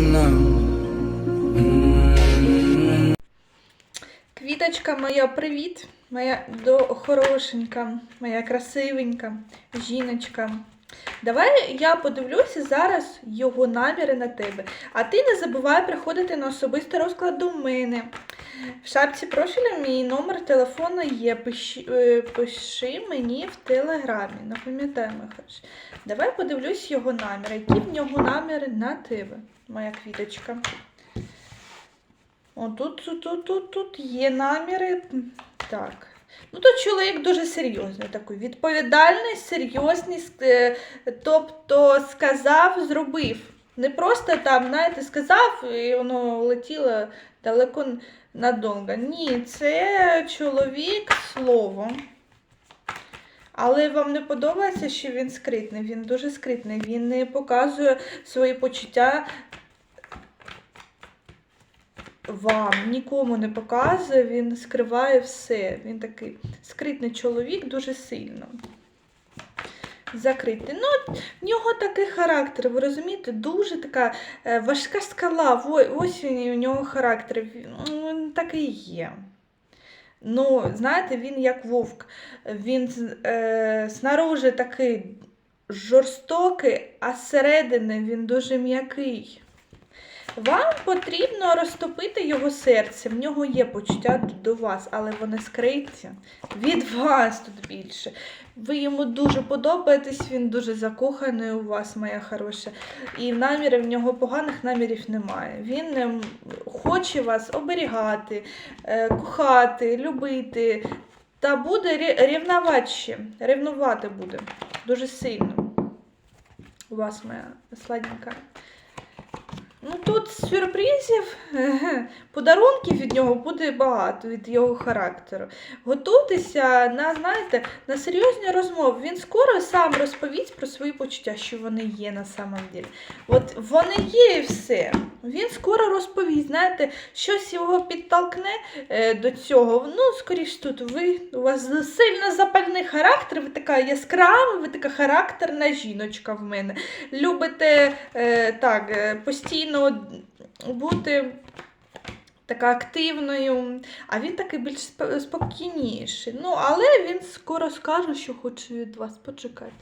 нам. Квіточка моя, привіт! Моя до хорошенька, моя красивенька жіночка. Давай я подивлюся зараз його наміри на тебе. А ти не забувай приходити на особистий розклад до мене. В шапці профіля мій номер телефону є. Пиши, е, пиши мені в телеграмі. Напам'ятай. Давай подивлюсь його наміри. Які в нього наміри на тебе, моя квіточка. О, тут, тут, тут, тут, тут є наміри. Так. Ну, то чоловік дуже серйозний, такий відповідальний, серйозний, е, тобто сказав, зробив. Не просто там, знаєте, сказав і воно летіло далеко надовго. Ні, це чоловік словом. Але вам не подобається, що він скритний. Він дуже скритний. Він не показує свої почуття вам, нікому не показує, він скриває все. Він такий скритний чоловік дуже сильно. Закритий. Ну, в нього такий характер, ви розумієте, дуже така е, важка скала. Ось він, у нього характер. Він такий є. Ну, знаєте, він як вовк. Він е, снаружи такий жорстокий, а зсередини він дуже м'який. Вам потрібно розтопити його серце. В нього є почуття до вас, але вони скриті. Від вас тут більше. Ви йому дуже подобаєтесь, він дуже закоханий у вас, моя хороша. І намірів в нього поганих намірів немає. Він ем, хоче вас оберігати, е, кохати, любити. Та буде рі- рівнувати буде. Дуже сильно. У вас моя сладенька. Ну тут сюрпризів, подарунків від нього буде багато від його характеру. Готуйтеся на, знаєте, на серйозні розмови. Він скоро сам розповість про свої почуття, що вони є на самом деле. От вони є і все. Він скоро розповість, знаєте, щось його підтолкне е, до цього. Ну, скоріш тут ви у вас сильно запальний характер, ви така яскрава, ви така характерна жіночка в мене любите е, так, е, постійно бути така активною, а він такий більш спокійніший. Ну, але він скоро скаже, що хоче від вас почекати.